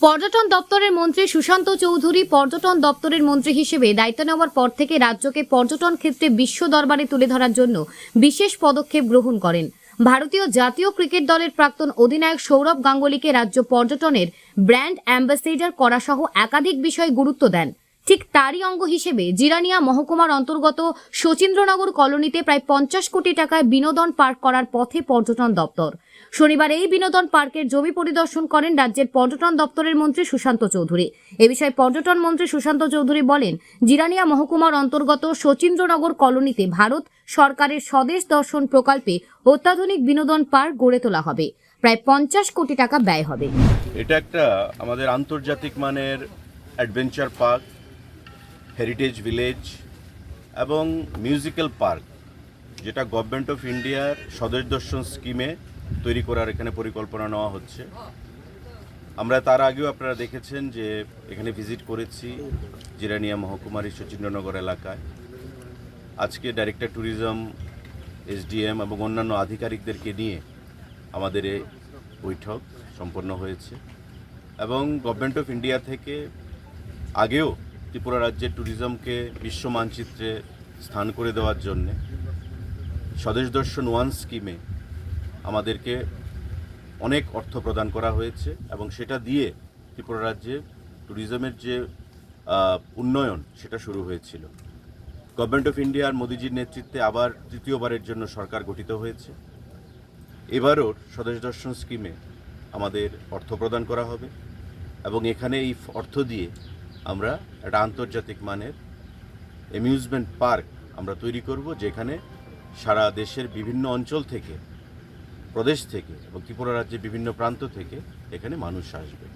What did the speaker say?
পর্যটন দপ্তরের মন্ত্রী সুশান্ত চৌধুরী পর্যটন দপ্তরের মন্ত্রী হিসেবে দায়িত্ব নেওয়ার পর থেকে রাজ্যকে পর্যটন ক্ষেত্রে বিশ্ব দরবারে তুলে ধরার জন্য বিশেষ পদক্ষেপ গ্রহণ করেন। ভারতীয় জাতীয় ক্রিকেট দলের প্রাক্তন অধিনায়ক সৌরভ গাঙ্গুলিকে রাজ্য পর্যটনের ব্র্যান্ড অ্যাম্বাসেডর করা সহ একাধিক বিষয়ে গুরুত্ব দেন। ঠিক তারই অঙ্গ হিসেবে জিরানিয়া মহকুমার অন্তর্গত শচীন্দ্রনগর কলোনিতে প্রায় পঞ্চাশ কোটি টাকায় বিনোদন পার্ক করার পথে পর্যটন দপ্তর। শনিবার এই বিনোদন পার্কের জমি পরিদর্শন করেন রাজ্যের পর্যটন দপ্তরের মন্ত্রী সুশান্ত চৌধুরী। এ বিষয়ে পর্যটন মন্ত্রী সুশান্ত চৌধুরী বলেন, জিরানিয়া মহকুমার অন্তর্গত শচীন্দ্রনগর কলোনিতে ভারত সরকারের স্বদেশ দর্শন প্রকল্পে অত্যাধুনিক বিনোদন পার্ক গড়ে তোলা হবে। প্রায় পঞ্চাশ কোটি টাকা ব্যয় হবে। এটা একটা আমাদের আন্তর্জাতিক মানের অ্যাডভেঞ্চার পার্ক হেরিটেজ ভিলেজ এবং মিউজিক্যাল পার্ক যেটা গভর্নমেন্ট অফ ইন্ডিয়ার স্বদেশ দর্শন স্কিমে তৈরি করার এখানে পরিকল্পনা নেওয়া হচ্ছে। আমরা তার আগেও আপনারা দেখেছেন যে এখানে ভিজিট করেছি জিরানিয়া মহকুমারী শচীন্দ্রনগর এলাকায়। আজকে ডাইরেক্টর ট্যুরিজম এসডিএম এবং অন্যান্য আধিকারিকদেরকে নিয়ে আমাদের এই বৈঠক সম্পন্ন হয়েছে এবং গভর্নমেন্ট অফ ইন্ডিয়া থেকে আগেও ত্রিপুরা রাজ্যের ট্যুরিজমকে বিশ্ব মানচিত্রে স্থান করে দেওয়ার জন্যে স্বদেশ দর্শন ওয়ান স্কিমে আমাদেরকে অনেক অর্থ প্রদান করা হয়েছে এবং সেটা দিয়ে ত্রিপুরা রাজ্যে ট্যুরিজমের যে উন্নয়ন সেটা শুরু হয়েছিল। গভর্নমেন্ট অফ ইন্ডিয়ার মোদিজির নেতৃত্বে আবার তৃতীয়বারের জন্য সরকার গঠিত হয়েছে। এবারও স্বদেশ দর্শন স্কিমে আমাদের অর্থ প্রদান করা হবে এবং এখানে এই অর্থ দিয়ে আমরা একটা আন্তর্জাতিক মানের অ্যামিউজমেন্ট পার্ক আমরা তৈরি করব, যেখানে সারা দেশের বিভিন্ন অঞ্চল থেকে, প্রদেশ থেকে এবং ত্রিপুরা রাজ্যের বিভিন্ন প্রান্ত থেকে এখানে মানুষ আসবে।